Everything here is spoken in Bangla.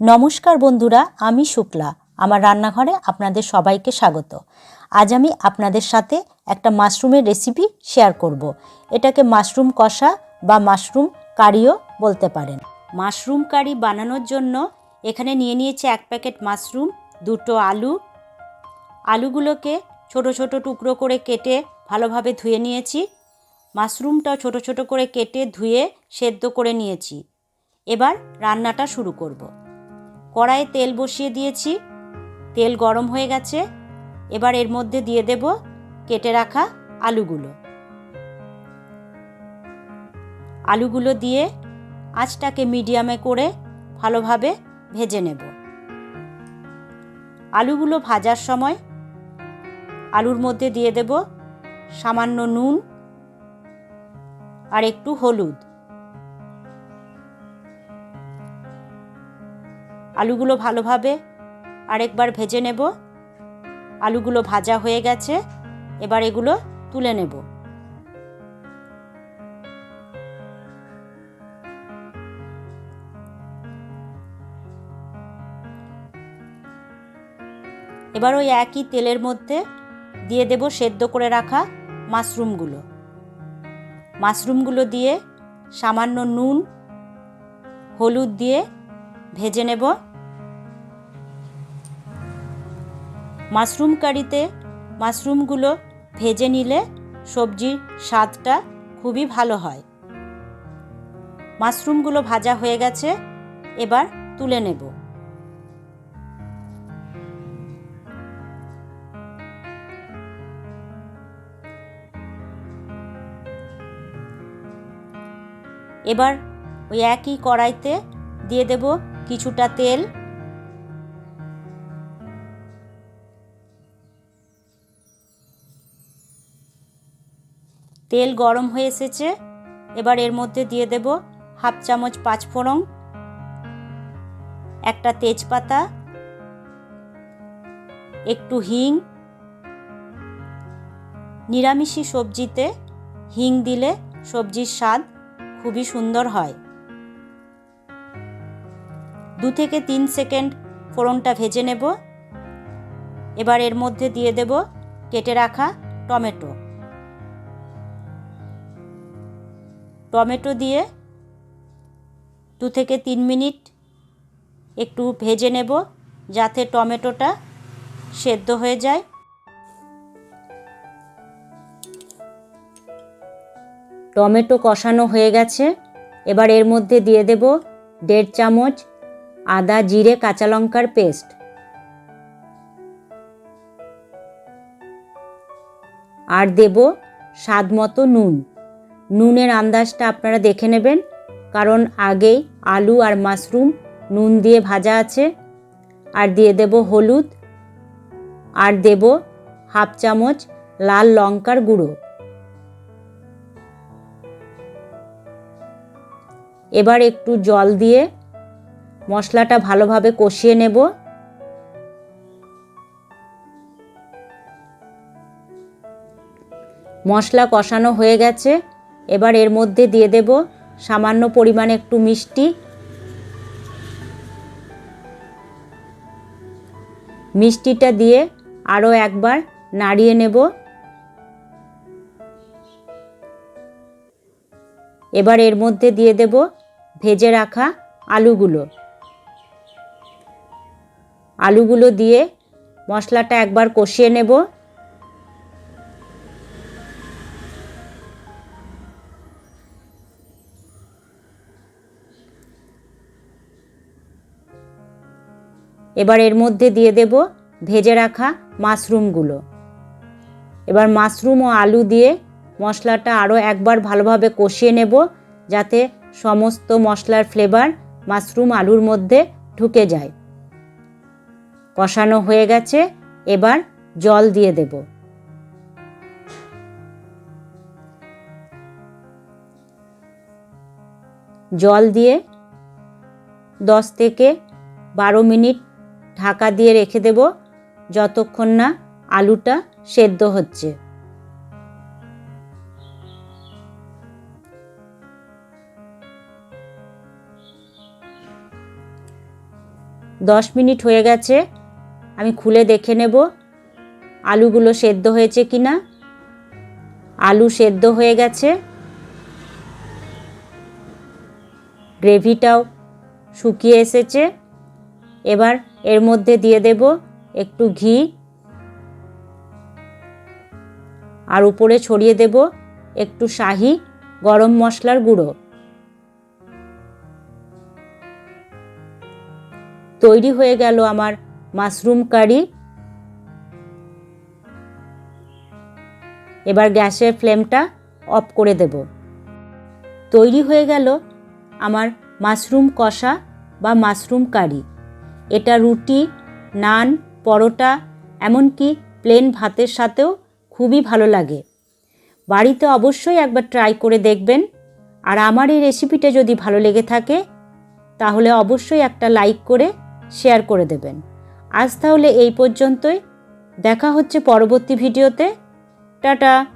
নমস্কার বন্ধুরা, আমি শুক্লা। আমার রান্নাঘরে আপনাদের সবাইকে স্বাগত। আজ আমি আপনাদের সাথে একটা মাশরুমের রেসিপি শেয়ার করব। এটাকে মাশরুম কষা বা মাশরুম কারিও বলতে পারেন। মাশরুম কারি বানানোর জন্য এখানে নিয়ে নিয়েছি এক প্যাকেট মাশরুম, দুটো আলু। আলুগুলোকে ছোট ছোট টুকরো করে কেটে ভালোভাবে ধুয়ে নিয়েছি। মাশরুমটাও ছোট ছোট করে কেটে ধুয়ে সেদ্ধ করে নিয়েছি। এবার রান্নাটা শুরু করব। কড়াইয়ে তেল বসিয়ে দিয়েছি। তেল গরম হয়ে গেছে। এবার এর মধ্যে দিয়ে দেব কেটে রাখা আলুগুলো। আলুগুলো দিয়ে আঁচটাকে মিডিয়ামে করে ভালোভাবে ভেজে নেব। আলুগুলো ভাজার সময় আলুর মধ্যে দিয়ে দেব সামান্য নুন আর একটু হলুদ। আলুগুলো ভালোভাবে আরেকবার ভেজে নেব। আলুগুলো ভাজা হয়ে গেছে, এবার এগুলো তুলে নেব। এবার ওই একই তেলের মধ্যে দিয়ে দেব সেদ্ধ করে রাখা মাশরুমগুলো। মাশরুমগুলো দিয়ে সামান্য নুন, হলুদ দিয়ে ভেজে নেব। মাশরুম কারিতে মাশরুমগুলো ভেজে নিলে সবজির স্বাদটা খুবই ভালো হয়। মাশরুমগুলো ভাজা হয়ে গেছে, এবার তুলে নেব। এবার ওই একই কড়াইতে দিয়ে দেব কিছুটা তেল। তেল গরম হয়ে এসেছে। এবার এর মধ্যে দিয়ে দেব হাফ চামচ পাঁচফোড়ন একটা তেজপাতা, একটু হিং, নিরামিষি সবজিতে হিং দিলে সবজির স্বাদ খুবই সুন্দর হয়। দু থেকে তিন সেকেন্ড ফোড়নটা ভেজে নেব। এবার এর মধ্যে দিয়ে দেব কেটে রাখা টমেটো। টমেটো দিয়ে দু থেকে তিন মিনিট একটু ভেজে নেব যাতে টমেটোটা সেদ্ধ হয়ে যায়। টমেটো কষানো হয়ে গেছে। এবার এর মধ্যে দিয়ে দেব দেড় চামচ আদা জিরে কাঁচা লঙ্কার পেস্ট। আর দেব স্বাদ মতো নুন। নুনের আন্দাজটা আপনারা দেখে নেবেন। কারণ আগেই আলু আর মাশরুম নুন দিয়ে ভাজা আছে। আর দিয়ে দেব হলুদ। আর দেব হাফ চামচ লাল লঙ্কার গুঁড়ো। এবার একটু জল দিয়ে মশলাটা ভালোভাবে কষিয়ে নেব। মশলা কষানো হয়ে গেছে। এবার এর মধ্যে দিয়ে দেব সামান্য পরিমাণে একটু মিষ্টি। মিষ্টিটা দিয়ে আরও একবার নাড়িয়ে নেব। এবার এর মধ্যে দিয়ে দেব ভেজে রাখা আলুগুলো। আলুগুলো দিয়ে মশলাটা একবার কষিয়ে নেব। এবার এর মধ্যে দিয়ে দেব ভেজে রাখা মাশরুমগুলো। এবার মাশরুম ও আলু দিয়ে মশলাটা আরও একবার ভালোভাবে কষিয়ে নেব যাতে সমস্ত মশলার ফ্লেভার মাশরুম আলুর মধ্যে ঢুকে যায়। কষানো হয়ে গেছে, এবার জল দিয়ে দেব। জল দিয়ে দশ থেকে বারো মিনিট ঢাকা দিয়ে রেখে দেব, যতক্ষণ না আলুটা সেদ্ধ হচ্ছে। দশ মিনিট হয়ে গেছে, আমি খুলে দেখে নেব আলুগুলো সেদ্ধ হয়েছে কি না আলু সেদ্ধ হয়ে গেছে। গ্রেভিটাও শুকিয়ে এসেছে। এবার এর মধ্যে দিয়ে দেব একটু ঘি। আর উপরে ছড়িয়ে দেব একটু শাহি গরম মশলার গুঁড়ো। তৈরি হয়ে গেল আমার মাশরুম কারি। এবার গ্যাসের ফ্লেমটা অফ করে দেব। তৈরি হয়ে গেল আমার মাশরুম কষা বা মাশরুম কারি। এটা রুটি, নান, পরোটা, এমনকি প্লেন ভাতের সাথেও খুবই ভালো লাগে। বাড়িতে অবশ্যই একবার ট্রাই করে দেখবেন। আর আমার এই রেসিপিটা যদি ভালো লেগে থাকে, তাহলে অবশ্যই একটা লাইক করে শেয়ার করে দেবেন। আজ তাহলে এই পর্যন্তই। দেখা হচ্ছে পরবর্তী ভিডিওতে টাটা!